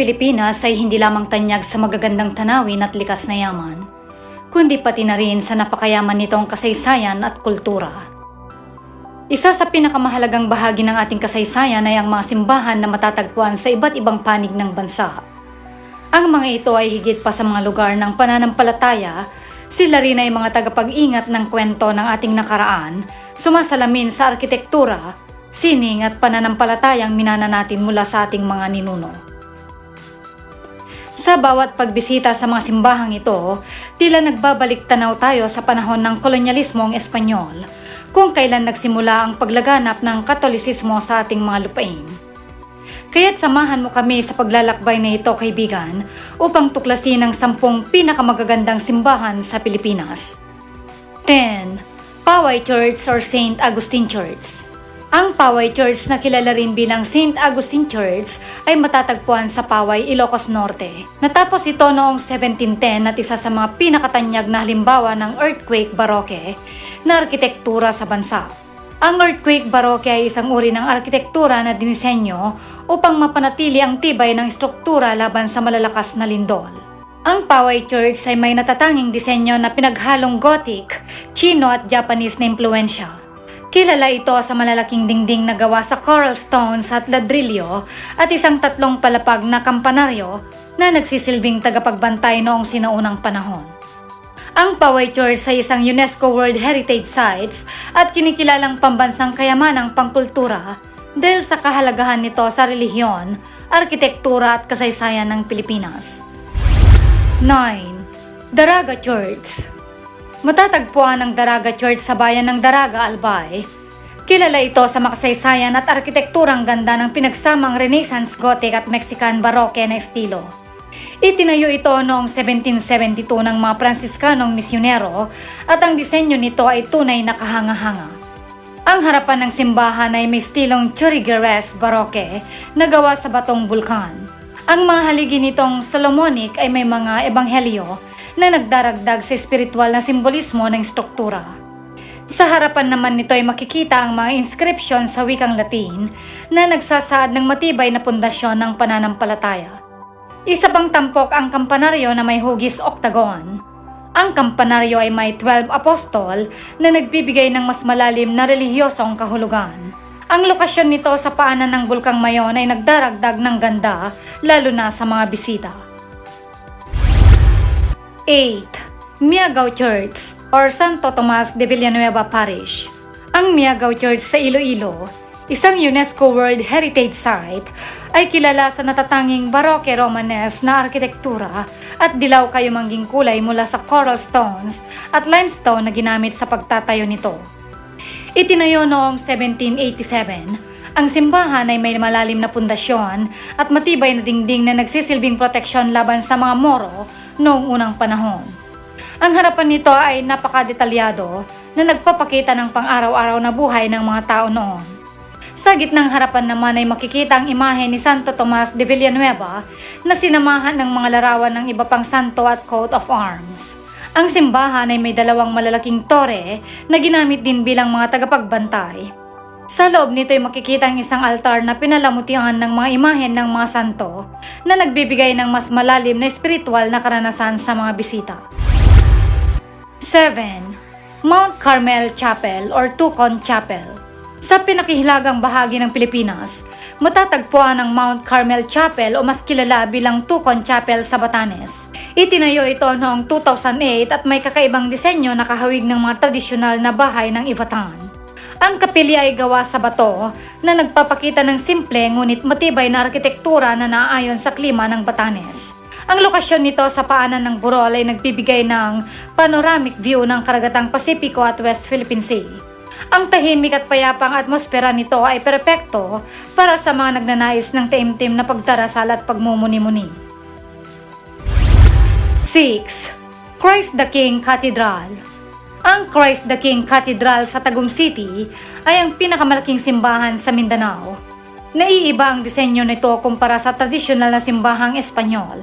Pilipinas ay hindi lamang tanyag sa magagandang tanawin at likas na yaman, kundi pati na rin sa napakayaman nitong kasaysayan at kultura. Isa sa pinakamahalagang bahagi ng ating kasaysayan ay ang mga simbahan na matatagpuan sa iba't ibang panig ng bansa. Ang mga ito ay higit pa sa mga lugar ng pananampalataya, sila rin ay mga tagapag-ingat ng kwento ng ating nakaraan, sumasalamin sa arkitektura, sining at pananampalatayang minana natin mula sa ating mga ninuno. Sa bawat pagbisita sa mga simbahang ito, tila nagbabalik tanaw tayo sa panahon ng kolonyalismong Espanyol, kung kailan nagsimula ang paglaganap ng katolisismo sa ating mga lupain. Kaya't samahan mo kami sa paglalakbay na ito kaibigan upang tuklasin ang sampung pinakamagagandang simbahan sa Pilipinas. 10. Poway Church or St. Augustine Church Ang Poway Church na kilala rin bilang St. Augustine Church ay matatagpuan sa Poway, Ilocos Norte. Natapos ito noong 1710 at isa sa mga pinakatanyag na halimbawa ng earthquake baroque na arkitektura sa bansa. Ang earthquake baroque ay isang uri ng arkitektura na dinisenyo upang mapanatili ang tibay ng struktura laban sa malalakas na lindol. Ang Poway Church ay may natatanging disenyo na pinaghalong Gothic, Chino at Japanese na impluensya. Kilala ito sa malalaking dingding na gawa sa coral stones at ladrilyo at isang tatlong palapag na kampanaryo na nagsisilbing tagapagbantay noong sinaunang panahon. Ang Poway Church ay isang UNESCO World Heritage Sites at kinikilalang pambansang kayamanang pangkultura dahil sa kahalagahan nito sa relihiyon, arkitektura at kasaysayan ng Pilipinas. 9. Daraga Church Matatagpuan ang Daraga Church sa bayan ng Daraga, Albay. Kilala ito sa makasaysayan at arkitekturang ganda ng pinagsamang Renaissance Gothic at Mexican Baroque na estilo. Itinayo ito noong 1772 ng mga Pransiskanong misyonero at ang disenyo nito ay tunay na kahanga-hanga. Ang harapan ng simbahan ay may stilong Churrigueres Baroque na gawa sa batong bulkan. Ang mga haligi nitong Solomonic ay may mga ebanghelyo na nagdaragdag sa espiritual na simbolismo ng struktura. Sa harapan naman nito ay makikita ang mga inscription sa wikang Latin na nagsasaad ng matibay na pundasyon ng pananampalataya. Isa pang tampok ang kampanaryo na may hugis octagon. Ang kampanaryo ay may 12 apostol na nagbibigay ng mas malalim na relihiyosong kahulugan. Ang lokasyon nito sa paanan ng Bulkang Mayon ay nagdaragdag ng ganda lalo na sa mga bisita. 8. Miagaw Church or Santo Tomas de Villanueva Parish Ang Miagaw Church sa Iloilo, isang UNESCO World Heritage Site, ay kilala sa natatanging Baroque Romanes na arkitektura at dilaw kayumangging kulay mula sa coral stones at limestone na ginamit sa pagtatayo nito. Itinayo noong 1787, ang simbahan ay may malalim na pundasyon at matibay na dingding na nagsisilbing proteksyon laban sa mga Moro noong unang panahon. Ang harapan nito ay napakadetalyado na nagpapakita ng pang-araw-araw na buhay ng mga tao noon. Sa gitnang harapan naman ay makikita ang imahe ni Santo Tomas de Villanueva na sinamahan ng mga larawan ng iba pang santo at coat of arms. Ang simbahan ay may dalawang malalaking tore na ginamit din bilang mga tagapagbantay. Sa loob nito ay makikita ang isang altar na pinalamutihan ng mga imahen ng mga santo na nagbibigay ng mas malalim na espiritual na karanasan sa mga bisita. 7. Mount Carmel Chapel or Tucon Chapel Sa pinakihilagang bahagi ng Pilipinas, matatagpuan ang Mount Carmel Chapel o mas kilala bilang Tucon Chapel sa Batanes. Itinayo ito noong 2008 at may kakaibang disenyo na kahawig ng mga tradisyonal na bahay ng Ivatan. Ang kapilya ay gawa sa bato na nagpapakita ng simple ngunit matibay na arkitektura na naaayon sa klima ng Batanes. Ang lokasyon nito sa paanan ng Burol ay nagbibigay ng panoramic view ng karagatang Pasipiko at West Philippine Sea. Ang tahimik at payapang atmosfera nito ay perpekto para sa mga nagnanais ng taimtim na pagdarasal at pagmumuni-muni. 6. Christ the King Cathedral ang Christ the King Cathedral sa Tagum City ay ang pinakamalaking simbahan sa Mindanao. Naiiba ang disenyo nito kumpara sa tradisyonal na simbahang Espanyol.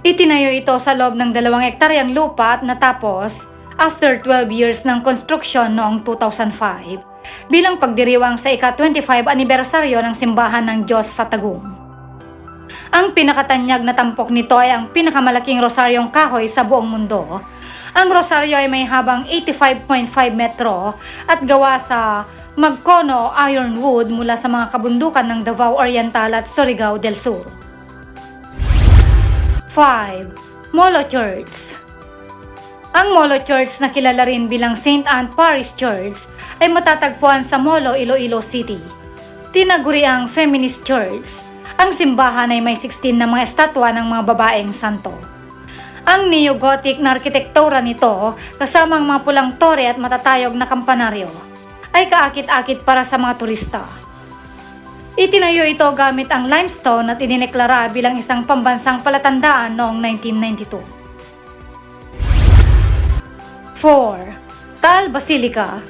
Itinayo ito sa loob ng dalawang ektaryang lupa at natapos after 12 years ng construction noong 2005 bilang pagdiriwang sa ika-25 anibersaryo ng simbahan ng Diyos sa Tagum. Ang pinakatanyag na tampok nito ay ang pinakamalaking rosaryong kahoy sa buong mundo. Ang rosaryo ay may habang 85.5 metro at gawa sa Magcono ironwood mula sa mga kabundukan ng Davao Oriental at Surigao del Sur. 5. Molo Church Ang Molo Church na kilala rin bilang St. Anne Parish Church ay matatagpuan sa Molo, Iloilo City. Tinaguri ang Feminist Church. Ang simbahan ay may 16 na mga estatwa ng mga babaeng santo. Ang neo-Gothic na arkitektura nito, kasama ang mga pulang tore at matatayog na kampanaryo, ay kaakit-akit para sa mga turista. Itinayo ito gamit ang limestone at inineklara bilang isang pambansang palatandaan noong 1992. 4. Tal Basilica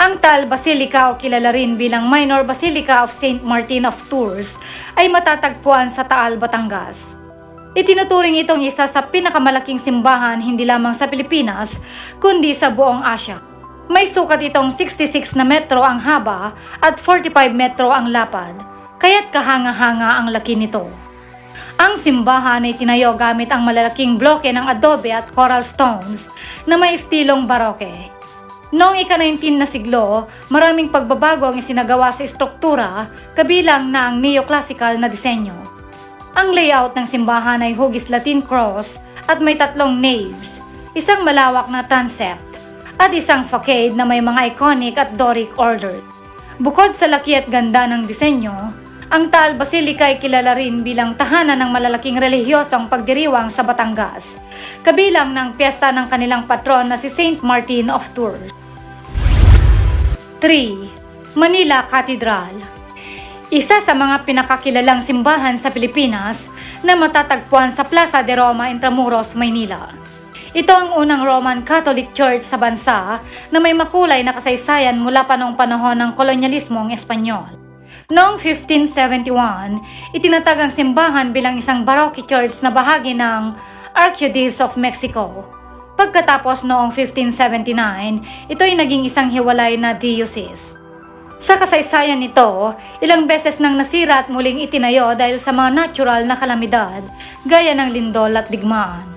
Ang Tal Basilica o kilala rin bilang Minor Basilica of St. Martin of Tours ay matatagpuan sa Taal, Batangas. Itinuturing itong isa sa pinakamalaking simbahan hindi lamang sa Pilipinas kundi sa buong Asya. May sukat itong 66 na metro ang haba at 45 metro ang lapad, kaya't kahanga-hanga ang laki nito. Ang simbahan ay tinayo gamit ang malalaking bloke ng adobe at coral stones na may estilong baroke. Noong ika-19 na siglo, maraming pagbabago ang isinagawa sa estruktura kabilang na ang neoclassical na disenyo. Ang layout ng simbahan ay hugis Latin cross at may tatlong naves, isang malawak na transept, at isang facade na may mga iconic at Doric order. Bukod sa laki at ganda ng disenyo, ang Taal Basilica ay kilala rin bilang tahanan ng malalaking relihiyosong pagdiriwang sa Batangas, kabilang ng piyesta ng kanilang patron na si Saint Martin of Tours. 3. Manila Cathedral Isa sa mga pinakakilalang simbahan sa Pilipinas na matatagpuan sa Plaza de Roma, Intramuros, Maynila. Ito ang unang Roman Catholic Church sa bansa na may makulay na kasaysayan mula pa noong panahon ng kolonyalismong Espanyol. Noong 1571, itinatag ang simbahan bilang isang Baroque church na bahagi ng Archdiocese of Mexico. Pagkatapos noong 1579, ito ay naging isang hiwalay na diocese. Sa kasaysayan nito, ilang beses nang nasira at muling itinayo dahil sa mga natural na kalamidad, gaya ng lindol at digmaan.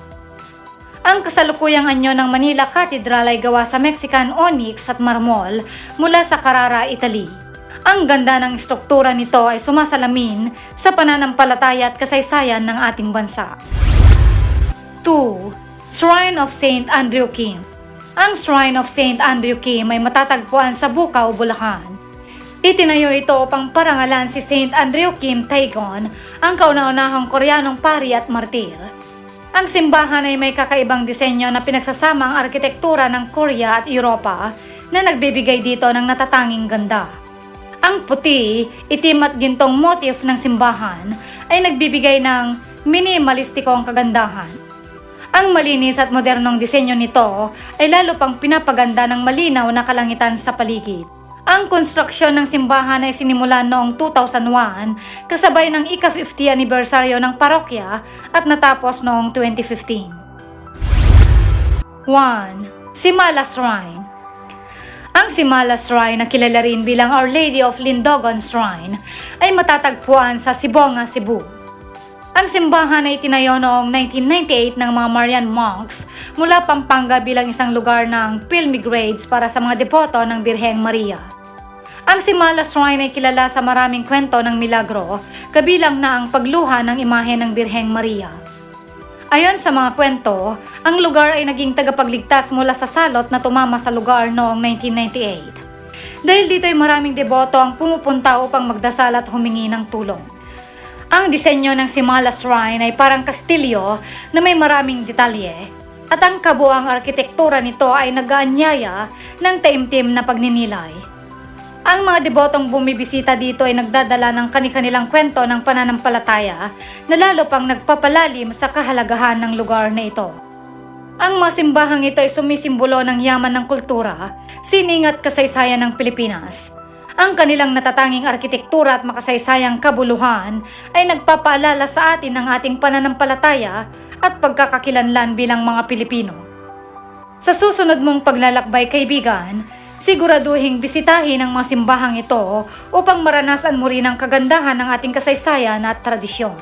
Ang kasalukuyang anyo ng Manila Cathedral ay gawa sa Mexican onyx at marmol mula sa Carrara, Italy. Ang ganda ng struktura nito ay sumasalamin sa pananampalataya at kasaysayan ng ating bansa. 2. Shrine of St. Andrew Kim Ang Shrine of St. Andrew Kim ay matatagpuan sa Bukaw, Bulacan. Itinayo ito upang parangalan si St. Andrew Kim Taegon, ang kauna-unahang Koreanong pari at martir. Ang simbahan ay may kakaibang disenyo na pinagsasama ang arkitektura ng Korea at Europa na nagbibigay dito ng natatanging ganda. Ang puti, itim at gintong motif ng simbahan ay nagbibigay ng minimalistikong kagandahan. Ang malinis at modernong disenyo nito ay lalo pang pinapaganda ng malinaw na kalangitan sa paligid. Ang konstruksyon ng simbahan ay sinimulan noong 2001 kasabay ng ika-50 anibersaryo ng parokya at natapos noong 2015. 1. Simala Shrine ang Simala Shrine na kilala rin bilang Our Lady of Lindogon Shrine ay matatagpuan sa Sibonga, Cebu. Ang simbahan ay tinayo noong 1998 ng mga Marian monks mula Pampanga bilang isang lugar ng pilgrimage para sa mga depoto ng Birheng Maria. Ang Simala Shrine ay kilala sa maraming kwento ng milagro, kabilang na ang pagluha ng imahe ng Birheng Maria. Ayon sa mga kwento, ang lugar ay naging tagapagligtas mula sa salot na tumama sa lugar noong 1998. Dahil dito ay maraming deboto ang pumupunta upang magdasal at humingi ng tulong. Ang disenyo ng Simala Shrine ay parang kastilyo na may maraming detalye at ang arkitektura nito ay nag-aanyaya ng taimtim na pagninilay. Ang mga debotong bumibisita dito ay nagdadala ng kani-kanilang kwento ng pananampalataya na lalo pang nagpapalalim sa kahalagahan ng lugar na ito. Ang mga simbahang ito ay sumisimbolo ng yaman ng kultura, sining at kasaysayan ng Pilipinas. Ang kanilang natatanging arkitektura at makasaysayang kabuluhan ay nagpapaalala sa atin ng ating pananampalataya at pagkakakilanlan bilang mga Pilipino. Sa susunod mong paglalakbay kaibigan, Siguraduhing bisitahin ang mga simbahang ito upang maranasan mo rin ang kagandahan ng ating kasaysayan at tradisyon.